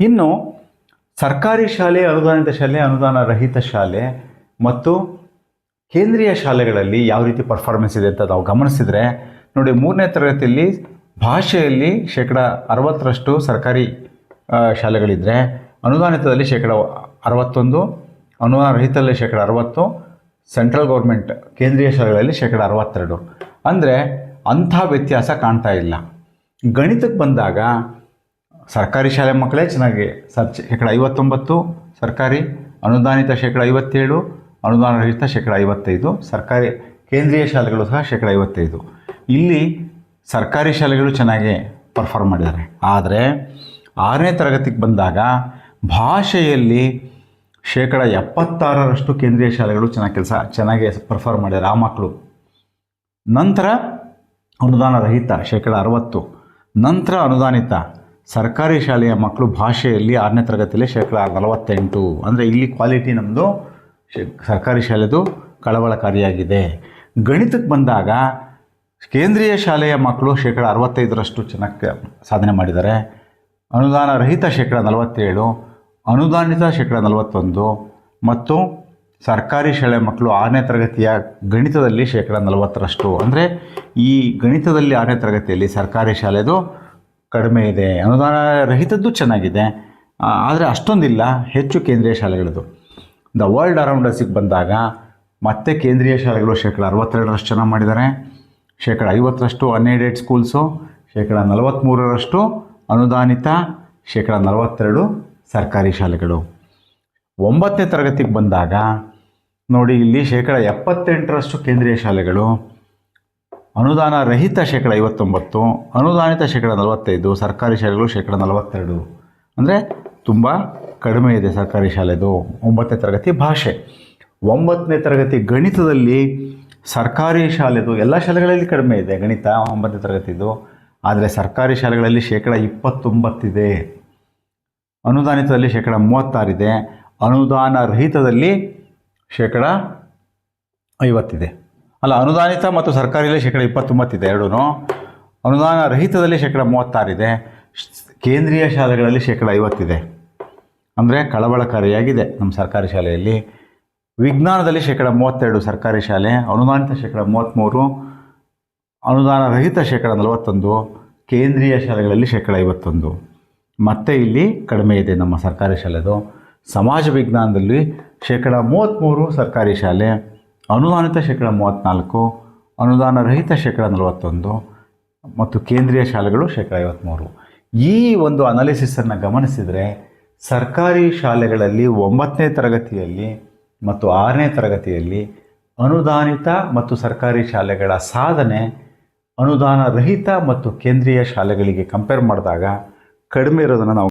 ಇನ್ನು ಸರ್ಕಾರಿ ಶಾಲೆ, ಅನುದಾನಿತ ಶಾಲೆ, ಅನುದಾನ ರಹಿತ ಶಾಲೆ ಮತ್ತು ಕೇಂದ್ರೀಯ ಶಾಲೆಗಳಲ್ಲಿ ಯಾವ ರೀತಿ ಪರ್ಫಾರ್ಮೆನ್ಸ್ ಇದೆ ಅಂತ ನಾವು ಗಮನಿಸಿದರೆ, ನೋಡಿ ಮೂರನೇ ತರಗತಿಯಲ್ಲಿ ಭಾಷೆಯಲ್ಲಿ ಶೇಕಡ ಅರವತ್ತರಷ್ಟು ಸರ್ಕಾರಿ ಶಾಲೆಗಳಿದ್ದರೆ ಅನುದಾನಿತದಲ್ಲಿ ಶೇಕಡ ಅರವತ್ತೊಂದು, ಅನುದಾನ ರಹಿತದಲ್ಲಿ ಶೇಕಡ ಅರವತ್ತು ಸೆಂಟ್ರಲ್ ಗೌರ್ಮೆಂಟ್ ಕೇಂದ್ರೀಯ ಶಾಲೆಗಳಲ್ಲಿ ಶೇಕಡ ಅರವತ್ತೆರಡು. ಅಂದರೆ ಅಂಥ ವ್ಯತ್ಯಾಸ ಕಾಣ್ತಾ ಇಲ್ಲ. ಗಣಿತಕ್ಕೆ ಬಂದಾಗ ಸರ್ಕಾರಿ ಶಾಲೆ ಮಕ್ಕಳೇ ಚೆನ್ನಾಗಿ ಸರ್ ಶೇಕಡ ಐವತ್ತೊಂಬತ್ತು, ಸರ್ಕಾರಿ ಅನುದಾನಿತ ಶೇಕಡ ಐವತ್ತೇಳು, ಅನುದಾನ ರಹಿತ ಶೇಕಡ ಐವತ್ತೈದು, ಸರ್ಕಾರಿ ಕೇಂದ್ರೀಯ ಶಾಲೆಗಳು ಸಹ ಶೇಕಡ ಐವತ್ತೈದು. ಇಲ್ಲಿ ಸರ್ಕಾರಿ ಶಾಲೆಗಳು ಚೆನ್ನಾಗಿ ಪರ್ಫಾರ್ಮ್ ಮಾಡಿದ್ದಾರೆ. ಆದರೆ ಆರನೇ ತರಗತಿಗೆ ಬಂದಾಗ ಭಾಷೆಯಲ್ಲಿ ಶೇಕಡ ಎಪ್ಪತ್ತಾರರಷ್ಟು ಕೇಂದ್ರೀಯ ಶಾಲೆಗಳು ಚೆನ್ನಾಗಿ ಕೆಲಸ, ಚೆನ್ನಾಗಿ ಪರ್ಫಾರ್ಮ್ ಮಾಡಿದ್ದಾರೆ ಆ ಮಕ್ಕಳು ನಂತರ ಅನುದಾನ ರಹಿತ ಶೇಕಡ ಅರವತ್ತು, ನಂತರ ಅನುದಾನಿತ ಸರ್ಕಾರಿ ಶಾಲೆಯ ಮಕ್ಕಳು ಭಾಷೆಯಲ್ಲಿ ಆರನೇ ತರಗತಿಯಲ್ಲಿ ಶೇಕಡ ನಲವತ್ತೆಂಟು. ಅಂದರೆ ಇಲ್ಲಿ ಕ್ವಾಲಿಟಿ ನಮ್ಮದು ಸರ್ಕಾರಿ ಶಾಲೆದು ಕಳವಳಕಾರಿಯಾಗಿದೆ. ಗಣಿತಕ್ಕೆ ಬಂದಾಗ ಕೇಂದ್ರೀಯ ಶಾಲೆಯ ಮಕ್ಕಳು ಶೇಕಡ ಅರವತ್ತೈದರಷ್ಟು ಚೆನ್ನಾಗಿ ಸಾಧನೆ ಮಾಡಿದ್ದಾರೆ. ಅನುದಾನ ರಹಿತ ಶೇಕಡ ನಲವತ್ತೇಳು, ಅನುದಾನಿತ ಶೇಕಡ ನಲವತ್ತೊಂದು ಮತ್ತು ಸರ್ಕಾರಿ ಶಾಲೆ ಮಕ್ಕಳು ಆರನೇ ತರಗತಿಯ ಗಣಿತದಲ್ಲಿ ಶೇಕಡ ನಲವತ್ತರಷ್ಟು. ಅಂದರೆ ಈ ಗಣಿತದಲ್ಲಿ ಆರನೇ ತರಗತಿಯಲ್ಲಿ ಸರ್ಕಾರಿ ಶಾಲೆದು ಕಡಿಮೆ ಇದೆ. ಅನುದಾನ ರಹಿತದ್ದು ಚೆನ್ನಾಗಿದೆ. ಆದರೆ ಅಷ್ಟೊಂದಿಲ್ಲ, ಹೆಚ್ಚು ಕೇಂದ್ರೀಯ ಶಾಲೆಗಳದು. ದ ವರ್ಲ್ಡ್ ಅರೌಂಡ್ ಅಸಿಗೆ ಬಂದಾಗ ಮತ್ತೆ ಕೇಂದ್ರೀಯ ಶಾಲೆಗಳು ಶೇಕಡ ಅರವತ್ತೆರಡರಷ್ಟು ಚೆನ್ನಾಗಿ ಮಾಡಿದ್ದಾರೆ. ಶೇಕಡ ಐವತ್ತರಷ್ಟು ಅನ್ಏಡೆಡ್ ಸ್ಕೂಲ್ಸು ಶೇಕಡ ನಲವತ್ತ್ಮೂರರಷ್ಟು ಅನುದಾನಿತ, ಶೇಕಡ ನಲವತ್ತೆರಡು ಸರ್ಕಾರಿ ಶಾಲೆಗಳು. ಒಂಬತ್ತನೇ ತರಗತಿಗೆ ಬಂದಾಗ ನೋಡಿ, ಇಲ್ಲಿ ಶೇಕಡ ಎಪ್ಪತ್ತೆಂಟರಷ್ಟು ಕೇಂದ್ರೀಯ ಶಾಲೆಗಳು. ಅನುದಾನ ರಹಿತ ಶೇಕಡ ಐವತ್ತೊಂಬತ್ತು, ಅನುದಾನಿತ ಶೇಕಡ ನಲವತ್ತೈದು, ಸರ್ಕಾರಿ ಶಾಲೆಗಳು ಶೇಕಡ ನಲವತ್ತೆರಡು. ಅಂದರೆ ತುಂಬ ಕಡಿಮೆ ಇದೆ ಸರ್ಕಾರಿ ಶಾಲೆದು ಒಂಬತ್ತನೇ ತರಗತಿ ಭಾಷೆ. ಒಂಬತ್ತನೇ ತರಗತಿ ಗಣಿತದಲ್ಲಿ ಸರ್ಕಾರಿ ಶಾಲೆದು ಎಲ್ಲ ಶಾಲೆಗಳಲ್ಲಿ ಕಡಿಮೆ ಇದೆ, ಗಣಿತ ಒಂಬತ್ತನೇ ತರಗತಿದು. ಆದರೆ ಸರ್ಕಾರಿ ಶಾಲೆಗಳಲ್ಲಿ ಶೇಕಡ ಇಪ್ಪತ್ತೊಂಬತ್ತಿದೆ. ಅನುದಾನಿತದಲ್ಲಿ ಶೇಕಡ ಮೂವತ್ತಾರಿದೆ. ಅನುದಾನ ರಹಿತದಲ್ಲಿ ಶೇಕಡ ಐವತ್ತಿದೆ. ಅಲ್ಲ, ಅನುದಾನಿತ ಮತ್ತು ಸರ್ಕಾರಿಯಲ್ಲಿ ಶೇಕಡ ಇಪ್ಪತ್ತೊಂಬತ್ತಿದೆ ಎರಡೂ ಅನುದಾನ ರಹಿತದಲ್ಲಿ ಶೇಕಡ ಮೂವತ್ತಾರಿದೆ ಕೇಂದ್ರೀಯ ಶಾಲೆಗಳಲ್ಲಿ ಶೇಕಡ ಐವತ್ತಿದೆ. ಅಂದರೆ ಕಳವಳಕಾರಿಯಾಗಿದೆ ನಮ್ಮ ಸರ್ಕಾರಿ ಶಾಲೆಯಲ್ಲಿ. ವಿಜ್ಞಾನದಲ್ಲಿ ಶೇಕಡ ಮೂವತ್ತೆರಡು ಸರ್ಕಾರಿ ಶಾಲೆ, ಅನುದಾನಿತ ಶೇಕಡ ಮೂವತ್ತ್ಮೂರು ಅನುದಾನ ರಹಿತ ಶೇಕಡ ನಲವತ್ತೊಂದು, ಕೇಂದ್ರೀಯ ಶಾಲೆಗಳಲ್ಲಿ ಶೇಕಡ ಐವತ್ತೊಂದು. ಮತ್ತೆ ಇಲ್ಲಿ ಕಡಿಮೆ ಇದೆ ನಮ್ಮ ಸರ್ಕಾರಿ ಶಾಲೆದು. ಸಮಾಜ ವಿಜ್ಞಾನದಲ್ಲಿ ಶೇಕಡ ಮೂವತ್ತ್ಮೂರು ಸರ್ಕಾರಿ ಶಾಲೆ ಅನುದಾನಿತ ಶೇಕಡ ಮೂವತ್ತ್ನಾಲ್ಕು, ಅನುದಾನ ರಹಿತ ಶೇಕಡ ನಲವತ್ತೊಂದು ಮತ್ತು ಕೇಂದ್ರೀಯ ಶಾಲೆಗಳು ಶೇಕಡ ಐವತ್ತ್ಮೂರು ಈ ಒಂದು ಅನಾಲಿಸಿಸನ್ನು ಗಮನಿಸಿದರೆ ಸರ್ಕಾರಿ ಶಾಲೆಗಳಲ್ಲಿ ಒಂಬತ್ತನೇ ತರಗತಿಯಲ್ಲಿ ಮತ್ತು ಆರನೇ ತರಗತಿಯಲ್ಲಿ ಅನುದಾನಿತ ಮತ್ತು ಸರ್ಕಾರಿ ಶಾಲೆಗಳ ಸಾಧನೆ ಅನುದಾನ ರಹಿತ ಮತ್ತು ಕೇಂದ್ರೀಯ ಶಾಲೆಗಳಿಗೆ ಕಂಪೇರ್ ಮಾಡಿದಾಗ ಕಡಿಮೆ ಇರೋದನ್ನು ನಾವು